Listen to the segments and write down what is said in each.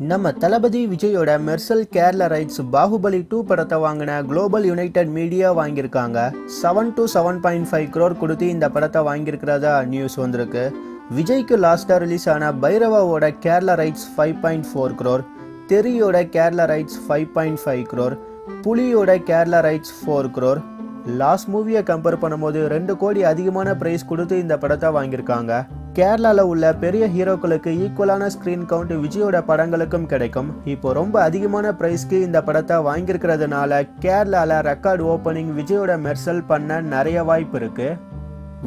நம்ம தளபதி விஜயோட Mersal Kerala rights Baahubali two படத்தை வாங்கின குளோபல் யுனைடெட் மீடியா வாங்கியிருக்காங்க. Seven to seven point five crore கொடுத்து இந்த படத்தை வாங்கியிருக்கிறதா நியூஸ் வந்திருக்கு. விஜய்க்கு லாஸ்ட்டாக ரிலீஸ் ஆன பைரவாவோட Kerala rights five point four crore தெரியோட Kerala rights five point five crore புலியோட Kerala rights four crore last மூவியை கம்பேர் பண்ணும்போது ரெண்டு கோடி அதிகமான ப்ரைஸ் கொடுத்து இந்த படத்தை வாங்கியிருக்காங்க. கேரளாவில் உள்ள பெரிய ஹீரோக்களுக்கு ஈக்குவலான ஸ்க்ரீன் கவுண்ட் விஜயோட படங்களுக்கும் கிடைக்கும். இப்போ ரொம்ப அதிகமான ப்ரைஸ்க்கு இந்த படத்தை வாங்கியிருக்கிறதுனால கேரளாவில் ரெக்கார்ட் ஓப்பனிங் விஜயோட மெர்சல் பண்ண நிறைய வாய்ப்பு இருக்கு.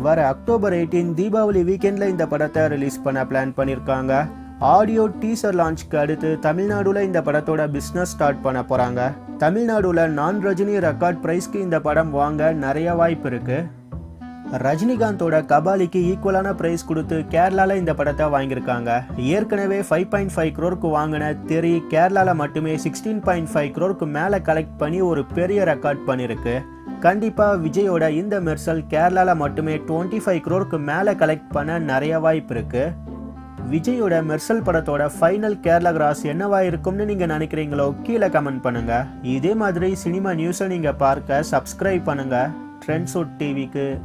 வர அக்டோபர் எயிட்டீன் தீபாவளி வீக்கெண்டில் இந்த படத்தை ரிலீஸ் பண்ண பிளான் பண்ணியிருக்காங்க. ஆடியோ டீசர் லான்ச்க்கு அடுத்து தமிழ்நாடுல இந்த படத்தோட பிஸ்னஸ் ஸ்டார்ட் பண்ண போகிறாங்க தமிழ்நாடுல நான் ரஜினி ரெக்கார்ட் ப்ரைஸ்க்கு இந்த படம் வாங்க நிறைய வாய்ப்பு இருக்கு. ரஜினிகாந்தோட கபாலிக்கு ஈக்குவலான பிரைஸ் கொடுத்து கேரளாவில் இந்த படத்தை வாங்கியிருக்காங்க. ஏற்கனவே ஃபைவ் பாயிண்ட் ஃபைவ் க்ரோருக்கு வாங்கின தெரி கேரளாவில் மட்டுமே சிக்ஸ்டீன் பாயிண்ட் ஃபைவ் க்ரோருக்கு மேலே கலெக்ட் பண்ணி ஒரு பெரிய ரெக்கார்ட் பண்ணியிருக்கு கண்டிப்பாக விஜயோட இந்த மெர்சல் கேரளாவில் மட்டுமே டுவெண்ட்டி ஃபைவ் க்ரோருக்கு மேலே கலெக்ட் பண்ண நிறைய வாய்ப்பு இருக்குது விஜயோட மெர்சல் படத்தோட ஃபைனல் கேரளா கிராஸ் என்னவா இருக்கும்னு நீங்கள் நினைக்கிறீங்களோ கீழே கமெண்ட் பண்ணுங்கள் இதே மாதிரி சினிமா நியூஸை நீங்கள் பார்க்க சப்ஸ்கிரைப் பண்ணுங்கள் ட்ரெண்ட்ஸ் டிவிக்கு